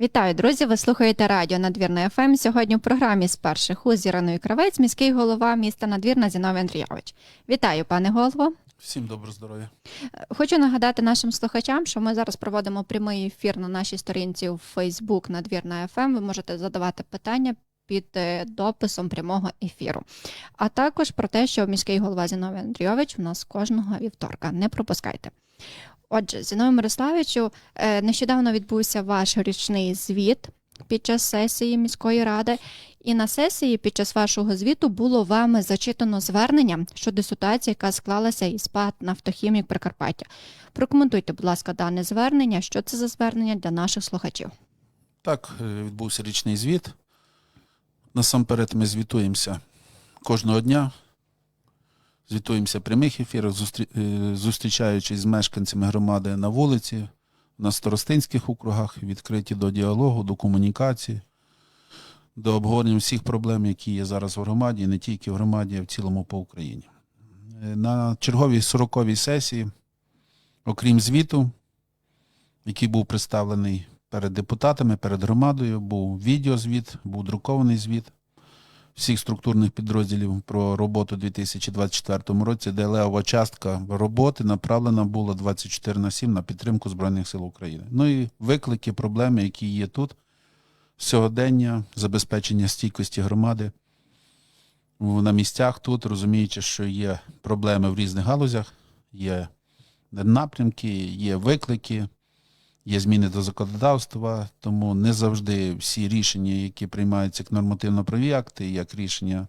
Вітаю, друзі! Ви слухаєте радіо Надвірна ФМ. Сьогодні в програмі з перших уз Іраною Кравець, міський голова міста Надвірна Зіновій Андрійович. Вітаю, пане голово. Всім добре здоров'я. Хочу нагадати нашим слухачам, що ми зараз проводимо прямий ефір на нашій сторінці у Фейсбук Надвірна ФМ. Ви можете задавати питання під е, дописом прямого ефіру. А також про те, що міський голова Зіновій Андрійович у нас кожного вівторка. Не пропускайте. Отже, Зіновій Мирославичу, е, нещодавно відбувся ваш річний звіт під час сесії міської ради. І на сесії під час вашого звіту було вами зачитано звернення щодо ситуації, яка склалася із ПАТ «Нафтохімік Прикарпаття. Прокоментуйте, будь ласка, дане звернення. Що це за звернення для наших слухачів? Так, е, відбувся річний звіт. Насамперед ми звітуємося кожного дня. Звітуємося в прямих ефірах, е, зустрічаючись з мешканцями громади на вулиці, на старостинських округах, відкриті до діалогу, до комунікації, до обговорення всіх проблем, які є зараз в громаді, не тільки в громаді, а в цілому по Україні. Е, На черговій 40-й сесії, окрім звіту, який був представлений перед депутатами, перед громадою, був відеозвіт, був друкований звіт всіх структурних підрозділів про роботу у 2024 році, де левова частка роботи направлена була 24 на 7 на підтримку Збройних сил України. Ну і виклики, проблеми, які є тут, сьогодення, забезпечення стійкості громади на місцях тут, розуміючи, що є проблеми в різних галузях, є напрямки, є виклики, є зміни до законодавства, тому не завжди всі рішення, які приймаються як нормативно-праві акти, як рішення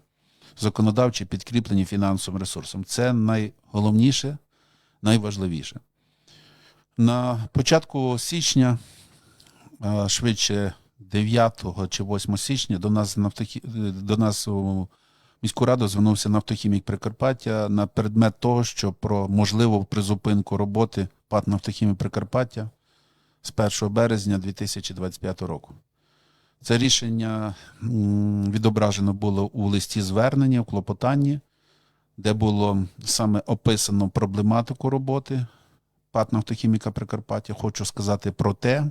законодавчі, підкріплені фінансовим ресурсом. Це найголовніше, найважливіше. На початку січня, швидше 9 чи 8 січня, до нас, нафтохі... до нас у міську раду звернувся нафтохімік Прикарпаття на предмет того, що про можливу призупинку роботи ПАТ «Нафтохімік Прикарпаття з 1 березня 2025 року. Це рішення відображено було у листі звернення, в клопотанні, де було саме описано проблематику роботи ПАТ «Нафтохіміка Прикарпаття. Хочу сказати про те,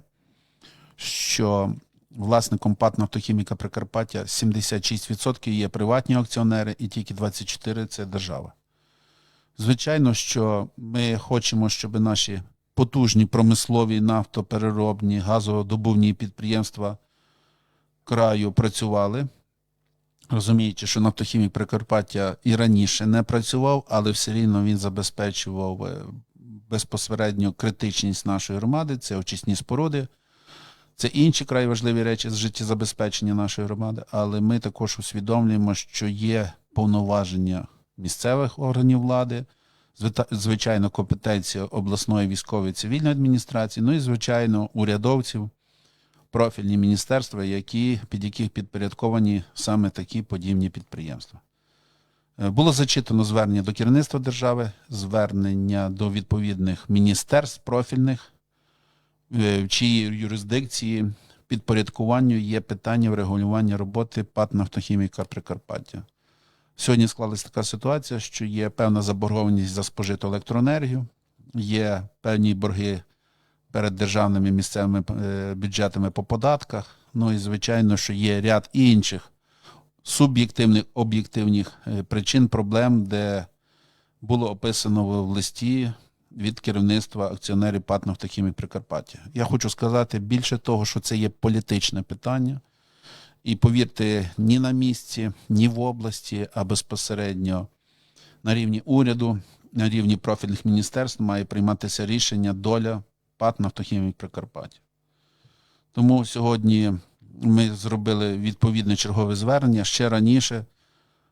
що власником ПАТ «Нафтохіміка Прикарпаття 76% є приватні акціонери і тільки 24% це держава. Звичайно, що ми хочемо, щоб наші потужні промислові нафтопереробні газодобувні підприємства краю працювали. Розуміючи, що нафтохімік Прикарпаття і раніше не працював, але все рівно він забезпечував е, безпосередньо критичність нашої громади, це очисні споруди, це інші край важливі речі з життєзабезпечення нашої громади, але ми також усвідомлюємо, що є повноваження місцевих органів влади, звичайно, компетенція обласної військової цивільної адміністрації, ну і, звичайно, урядовців, профільні міністерства, які, під яких підпорядковані саме такі подібні підприємства. Е, Було зачитано звернення до керівництва держави, звернення до відповідних міністерств профільних, е, в чиїй юрисдикції підпорядкуванню є питання врегулювання роботи ПАТ «Нафтохіміка Прикарпаття». Сьогодні склалася така ситуація, що є певна заборгованість за спожиту електроенергію, є певні борги перед державними місцевими е, бюджетами по податках. Ну і звичайно, що є ряд інших суб'єктивних об'єктивних е, причин, проблем, де було описано в листі від керівництва акціонерів ПАТ «Нафтохімік Прикарпаття. Я хочу сказати більше того, що це є політичне питання. І повірте, ні на місці, ні в області, а безпосередньо на рівні уряду, на рівні профільних міністерств має прийматися рішення доля ПАТ «Нафтохімік Прикарпаття». Тому сьогодні ми зробили відповідне чергове звернення ще раніше,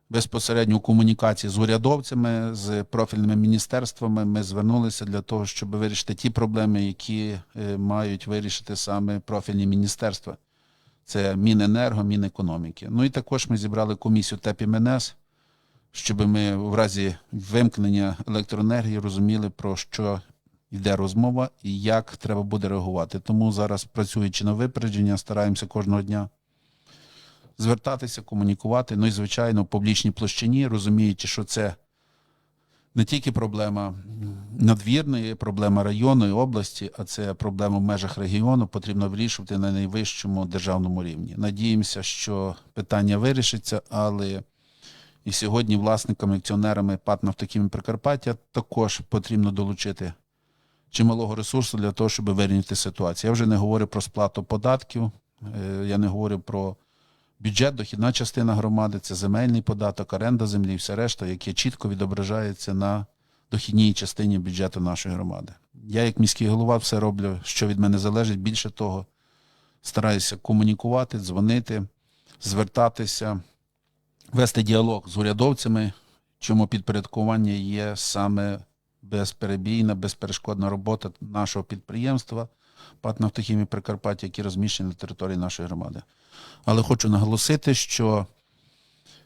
безпосередньо у комунікації з урядовцями, з профільними міністерствами. Ми звернулися для того, щоб вирішити ті проблеми, які е, мають вирішити саме профільні міністерства. Це Міненерго, Мінекономіки. Ну і також ми зібрали комісію ТЕПІМНС, щоб ми в разі вимкнення електроенергії розуміли, про що йде розмова і як треба буде реагувати. Тому зараз, працюючи на випередження, стараємося кожного дня звертатися, комунікувати. Ну і, звичайно, в публічній площині, розуміючи, що це не тільки проблема надвірної, проблема району і області, а це проблема в межах регіону потрібно вирішувати на найвищому державному рівні. Надіємося, що питання вирішиться, але і сьогодні власниками, акціонерами ПАТ «Нафтохімії Прикарпаття також потрібно долучити чималого ресурсу для того, щоб вирівняти ситуацію. Я вже не говорю про сплату податків, е, я не говорю про бюджет, дохідна частина громади, це земельний податок, оренда землі і все решта, яке чітко відображається на дохідній частині бюджету нашої громади. Я, як міський голова, все роблю, що від мене залежить. Більше того, стараюся комунікувати, дзвонити, звертатися, вести діалог з урядовцями, чому підпорядкування є саме безперебійна, безперешкодна робота нашого підприємства ПАТ «Нафтохімії Прикарпаття, які розміщені на території нашої громади. Але хочу наголосити, що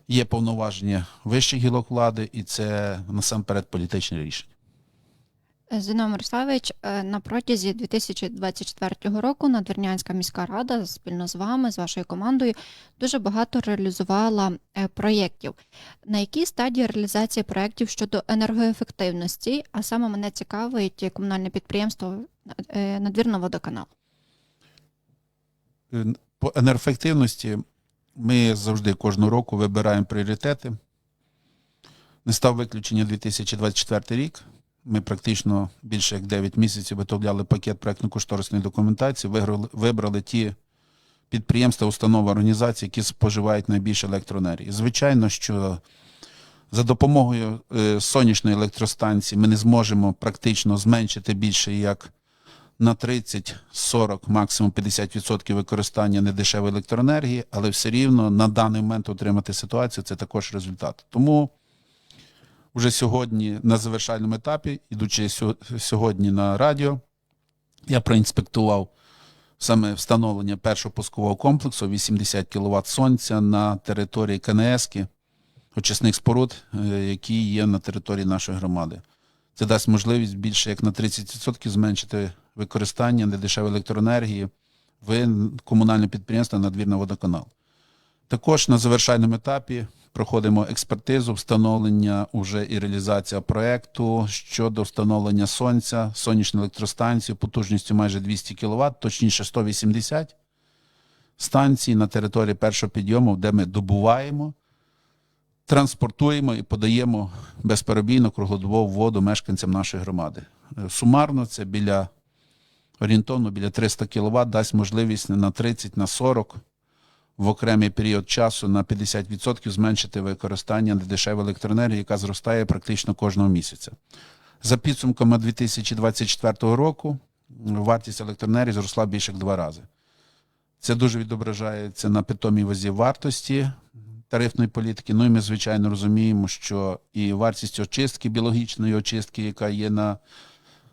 є повноваження вищих гілок влади, і це насамперед політичне рішення. Зіно Мирославович, е, на протязі 2024 року Надвірнянська міська рада спільно з вами, з вашою командою, дуже багато реалізувала е, проєктів. На якій стадії реалізації проєктів щодо енергоефективності, а саме мене цікавить комунальне підприємство е, Надвірна водоканал. Е, По енергоефективності ми завжди кожного року вибираємо пріоритети. Не став виключення 2024 рік. Ми практично більше як 9 місяців виготовляли пакет проєктно-кошторисної документації, виграли- вибрали ті підприємства, установи, організації, які споживають найбільше електроенергії. Звичайно, що за допомогою е, сонячної електростанції ми не зможемо практично зменшити більше як на 30, 40, максимум 50% використання недешевої електроенергії, але все рівно на даний момент отримати ситуацію це також результат. Тому вже сьогодні на завершальному етапі, ідучи сьогодні на радіо, я проінспектував саме встановлення першого пускового комплексу 80 кВт сонця на території КНСки, очисних споруд, е, які є на території нашої громади. Це дасть можливість більше як на 30% зменшити використання недешевої електроенергії в комунальне підприємство Надвірна водоканал. Також на завершальному етапі проходимо експертизу, встановлення уже і реалізація проекту щодо встановлення сонця, сонячної електростанції потужністю майже 200 кВт, точніше 180 станцій на території першого підйому, де ми добуваємо, транспортуємо і подаємо безперебійно круглодобову воду мешканцям нашої громади. Е, Сумарно це біля орієнтовно біля 300 кВт дасть можливість на 30, на 40 в окремий період часу на 50% зменшити використання недешевої електроенергії, яка зростає практично кожного місяця. За підсумками 2024 року вартість електроенергії зросла більше як два рази. Це дуже відображається на питомій вазі вартості тарифної політики. Ну і ми, звичайно, розуміємо, що і вартість очистки, біологічної очистки, яка є на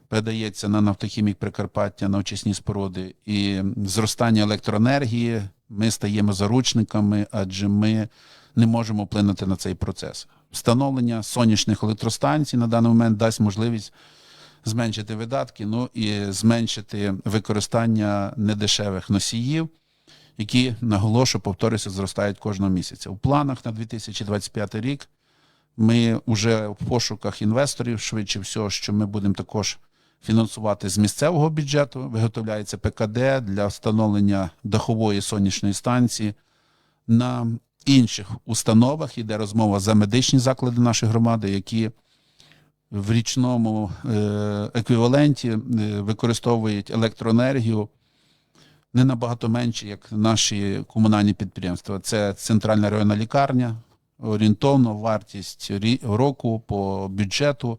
передається на нафтохімік Прикарпаття на очисні споруди, і зростання електроенергії. Ми стаємо заручниками, адже ми не можемо вплинути на цей процес. Встановлення сонячних електростанцій на даний момент дасть можливість зменшити видатки, ну і зменшити використання недешевих носіїв, які, наголошую, повторюся, зростають кожного місяця. У планах на 2025 рік ми вже в пошуках інвесторів, швидше всього, що ми будемо також фінансувати з місцевого бюджету. Виготовляється ПКД для встановлення дахової сонячної станції. На інших установах іде розмова за медичні заклади нашої громади, які в річному е, еквіваленті е, використовують електроенергію не набагато менше, як наші комунальні підприємства. Це центральна районна лікарня, орієнтовно вартість року по бюджету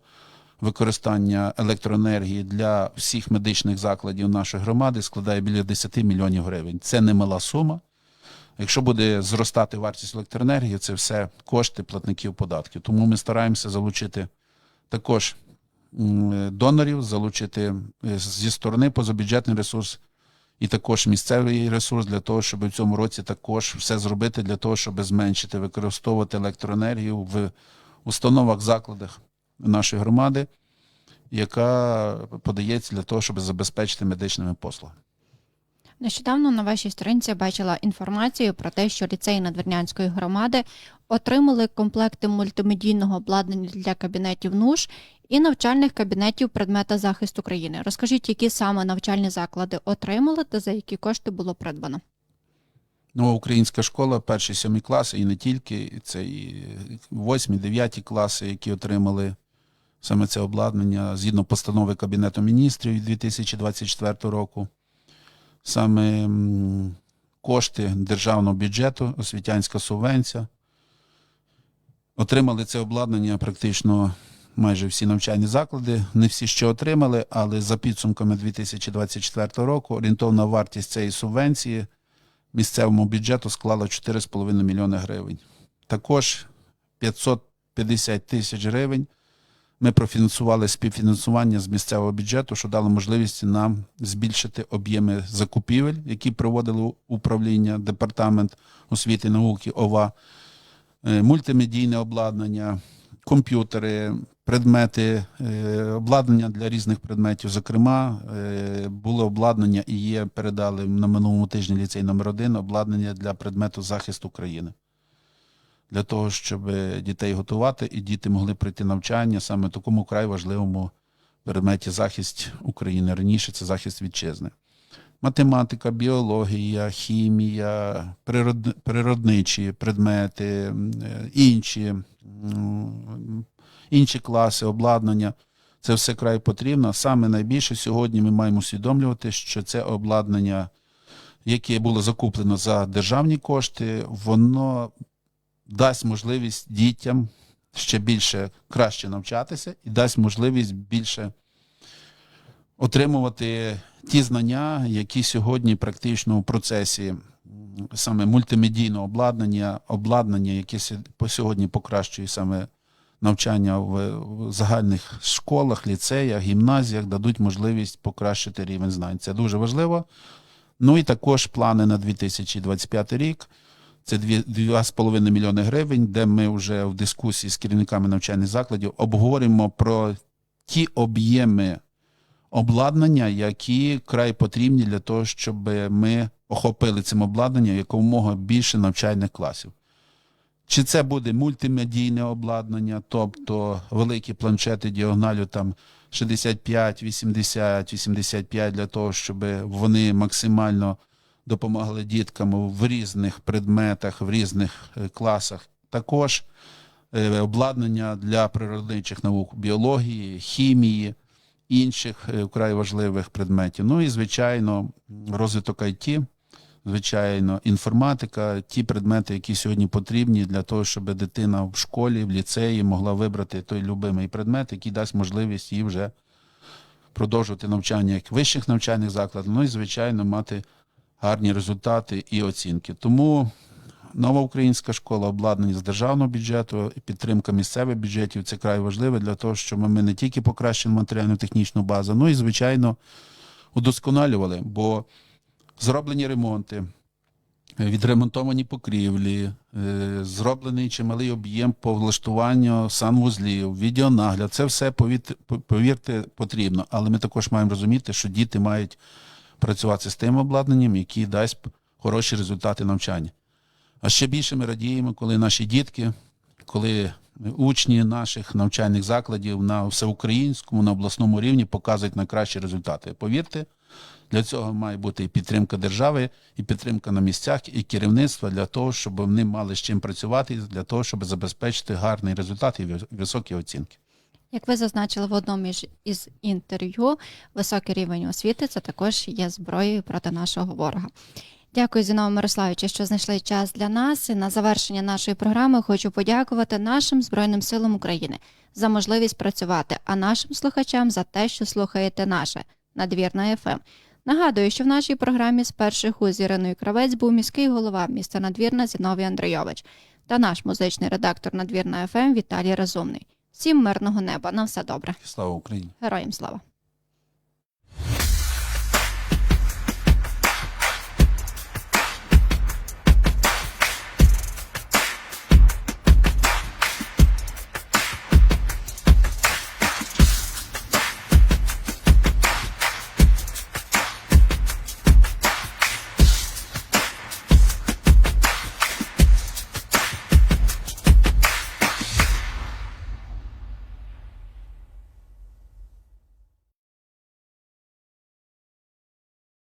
використання електроенергії для всіх медичних закладів нашої громади складає біля 10 мільйонів гривень. Це немала сума. Якщо буде зростати вартість електроенергії, це все кошти платників податків. Тому ми стараємося залучити також донорів, залучити е, зі сторони позабюджетний ресурс і також місцевий ресурс для того, щоб в цьому році також все зробити для того, щоб зменшити використовувати електроенергію в установах, закладах нашої громади, яка подається для того, щоб забезпечити медичними послугами. Нещодавно на вашій сторінці бачила інформацію про те, що ліцей Надвірнянської громади отримали комплекти мультимедійного обладнання для кабінетів НУШ і навчальних кабінетів предмета захисту країни. Розкажіть, які саме навчальні заклади отримали та за які кошти було придбано. Нова українська школа, перші сьомі класи, і не тільки, це і восьмі, дев'яті класи, які отримали саме це обладнання згідно постанови Кабінету міністрів 2024 року. Саме кошти державного бюджету, освітянська субвенція. Отримали це обладнання практично майже всі навчальні заклади. Не всі ще отримали, але за підсумками 2024 року орієнтовна вартість цієї субвенції місцевому бюджету склала 4,5 мільйони гривень. Також 550 тисяч гривень ми профінансували співфінансування з місцевого бюджету, що дало можливість нам збільшити об'єми закупівель, які проводили управління, департамент освіти і науки ОВА, е, мультимедійне обладнання, комп'ютери, предмети, е, обладнання для різних предметів. Зокрема, е, було обладнання і є, передали на минулому тижні ліцей номер 1 обладнання для предмету захисту країни. Для того, щоб дітей готувати і діти могли пройти навчання саме в такому край важливому предметі захист України. Раніше це захист вітчизни. Математика, біологія, хімія, природ, природничі предмети, е, інші, інші класи, обладнання. Це все край потрібно. Саме найбільше сьогодні ми маємо усвідомлювати, що це обладнання, яке було закуплено за державні кошти, воно дасть можливість дітям ще більше краще навчатися і дасть можливість більше отримувати ті знання, які сьогодні практично у процесі саме мультимедійного обладнання, обладнання, яке сьогодні покращує саме навчання в, загальних школах, ліцеях, гімназіях, дадуть можливість покращити рівень знань. Це дуже важливо. Ну і також плани на 2025 рік. Це 2,5 мільйони гривень, де ми вже в дискусії з керівниками навчальних закладів обговоримо про ті об'єми обладнання, які край потрібні для того, щоб ми охопили цим обладнанням якомога більше навчальних класів. Чи це буде мультимедійне обладнання, тобто великі планшети діагоналю там 65, 80, 85 для того, щоб вони максимально допомагали діткам в різних предметах, в різних е, класах. Також е, обладнання для природничих наук, біології, хімії, інших е, вкрай важливих предметів. Ну і, звичайно, розвиток IT, звичайно, інформатика, ті предмети, які сьогодні потрібні для того, щоб дитина в школі, в ліцеї могла вибрати той любимий предмет, який дасть можливість їй вже продовжувати навчання як вищих навчальних закладах, ну і, звичайно, мати гарні результати і оцінки. Тому нова українська школа обладнання з державного бюджету і підтримка місцевих бюджетів це край важливе для того, щоб ми не тільки покращили матеріально-технічну базу, ну і, звичайно, удосконалювали, бо зроблені ремонти, відремонтовані покрівлі, е, зроблений чималий об'єм по влаштуванню санвузлів, відеонагляд. Це все, повірте, потрібно. Але ми також маємо розуміти, що діти мають працювати з тим обладнанням, який дасть хороші результати навчання. А ще більше ми радіємо, коли наші дітки, коли учні наших навчальних закладів на всеукраїнському, на обласному рівні показують найкращі результати. Повірте, для цього має бути і підтримка держави, і підтримка на місцях, і керівництва для того, щоб вони мали з чим працювати, для того, щоб забезпечити гарний результат і високі оцінки. Як ви зазначили в одному із- інтерв'ю, високий рівень освіти це також є зброєю проти нашого ворога. Дякую, Зінове Мирославичу, що знайшли час для нас. І на завершення нашої програми хочу подякувати нашим Збройним силам України за можливість працювати, а нашим слухачам за те, що слухаєте наше надвірна ФМ. Нагадую, що в нашій програмі з перших уз Іриною Кравець був міський голова міста Надвірна Зіновій Андрійович та наш музичний редактор Надвірна ФМ Віталій Разумний. Всім мирного неба. На все добре. Слава Україні! Героям слава!